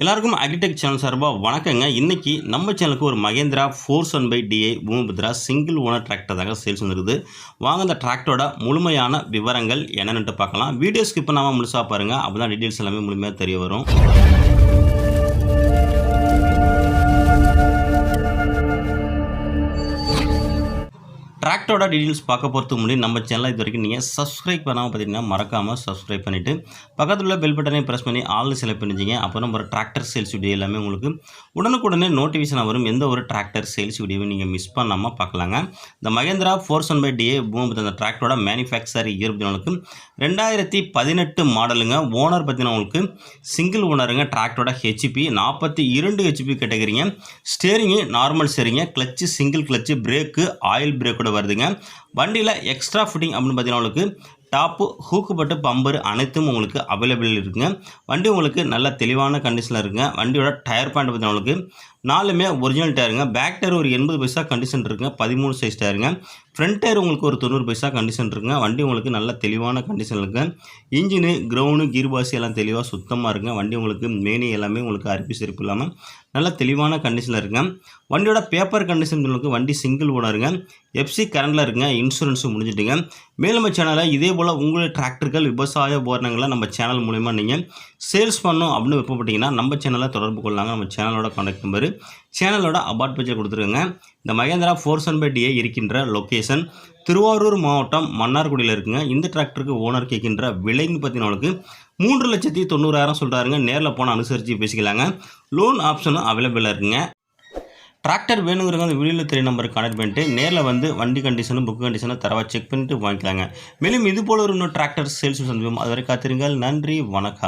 எல்லாருக்கும் agritech channel சார்பாக வணக்கங்க. இன்றைக்கி நம்ம சேனலுக்கு ஒரு Mahindra four one five DI Bhoomiputra single owner tractor தாங்க சேல்ஸ் வந்துருக்குது. வாங்க இந்த டிராக்டரோட முழுமையான விவரங்கள் என்னென்னுட்டு பார்க்கலாம். வீடியோ ஸ்கிப் பண்ணாமல் முழுசாக பாருங்கள் அப்போ தான் டீட்டெயில்ஸ் எல்லாமே முழுமையாக தெரிய வரும். டிராக்டரோட டீட்டெயில்ஸ் பார்க்க போகிறதுக்கு முன்னாடி நம்ம சேனலை இது வரைக்கும் நீங்கள் சப்ஸ்கிரைப் பண்ணாமல் பார்த்தீங்கன்னா மறக்காமல் சப்ஸ்கிரைப் பண்ணிவிட்டு பக்கத்தில் உள்ள பெல் பட்டனை ப்ரெஸ் பண்ணி ஆல் செலக்ட் பண்ணிச்சிங்க அப்போ நம்ம ஒரு டிராக்டர் சேல்ஸ் வீடியோ எல்லாமே உங்களுக்கு உடனுக்குடனே நோட்டிஃபிகேஷன் வரும். எந்த ஒரு டிராக்டர் சேல்ஸ் வீடியோவும் நீங்கள் மிஸ் பண்ணாமல் பார்க்கலாங்க. இந்த Mahindra four one five DA Bhoomi அந்த டிராக்டரோட மேனுஃபேக்சர் இயர் உங்களுக்கு ரெண்டாயிரத்தி பதினெட்டு மாடலுங்க ஓனர் பார்த்தீங்கன்னா உங்களுக்கு சிங்கிள் ஓனருங்க டிராக்டரோட ஹெச்பி நாற்பத்தி இரண்டு ஹெச்பி கேட்டகரிங்க steering normal ஸ்டேரிங்க clutch single clutch brake oil பிரேக்கோட வருதுங்க. வண்டியில் எக்ஸ்ட்ரா ஃபிட்டிங் அப்படின்னு பார்த்தீங்கன்னா உங்களுக்கு டாப்பு ஹூக்குப்பட்டு பம்பர் அனைத்தும் உங்களுக்கு அவைலபிள் இருக்குங்க. வண்டி உங்களுக்கு நல்ல தெளிவான கண்டிஷனில் இருக்குங்க. வண்டியோட டயர் பாயிண்ட் பார்த்தீங்கன்னா உங்களுக்கு நாலுமே ஒரிஜினல் டயருங்க பேக் டயர் ஒரு எண்பது பைசா கண்டிஷன் இருக்குங்க. பதிமூணு சைஸ் டயருங்க ஃப்ரண்ட் டயர் உங்களுக்கு ஒரு தொண்ணூறு பைசா கண்டிஷன் இருக்குங்க. வண்டி உங்களுக்கு நல்ல தெளிவான கண்டிஷன் இருக்குங்க. இன்ஜினு கிரவுண்டு கீர் பாசி எல்லாம் தெளிவாக சுத்தமாக இருக்குங்க. வண்டி உங்களுக்கு மேனி எல்லாமே உங்களுக்கு அரிப்பி செருப்பு இல்லாமல் நல்ல தெளிவான கண்டிஷனில் இருக்குங்க. வண்டியோட பேப்பர் கண்டிஷன் உங்களுக்கு வண்டி சிங்கிள் ஓனருங்க எஃப்சி கரண்டில் இருக்குங்க. இன்சூரன்ஸும் முடிஞ்சிட்டுங்க. மேலும் சேனலை சேனலில் இதே போல் உங்களுடைய டிராக்டர்கள் விவசாய உபகரணங்களை நம்ம சேனல் மூலிமா நீங்கள் சேல்ஸ் பண்ணணும் அப்படின்னு விருப்பப்பட்டீங்கன்னா நம்ம சேனலை தொடர்பு கொள்ளாங்க நம்ம சேனலோட கான்டாக்ட் நம்பரு சேனலோட அபார்ட் பேஜில் கொடுத்துருங்க இந்த Mahindra four one five DA இருக்கின்ற லொக்கேஷன் திருவாரூர் மாவட்டம் மன்னார்குடியில் இருக்குங்க. இந்த டிராக்டருக்கு ஓனர் கேட்கின்ற விலைன்னு பார்த்தீங்கன்னா மூன்று லட்சத்தி தொண்ணூறாயிரம் சொல்கிறாருங்க நேரில் போனால் அனுசரித்து பேசிக்கலாங்க. லோன் ஆப்ஷனும் அவைலபிளாக இருக்குங்க. டிராக்டர் வேணுங்கிறவங்க அந்த வீடியோவில் தெரிய நம்பருக்கு கனெக்ட் பண்ணிட்டு நேரில் வந்து வண்டி கண்டிஷனும் புக் கண்டிஷனும் தரவா செக் பண்ணிட்டு வாங்கிக்கலாங்க. மேலும் இது போல ஒரு இன்னும் டிராக்டர் சேல்ஸ் சந்திப்போம். அது வரை காத்திருங்கள். நன்றி வணக்கம்.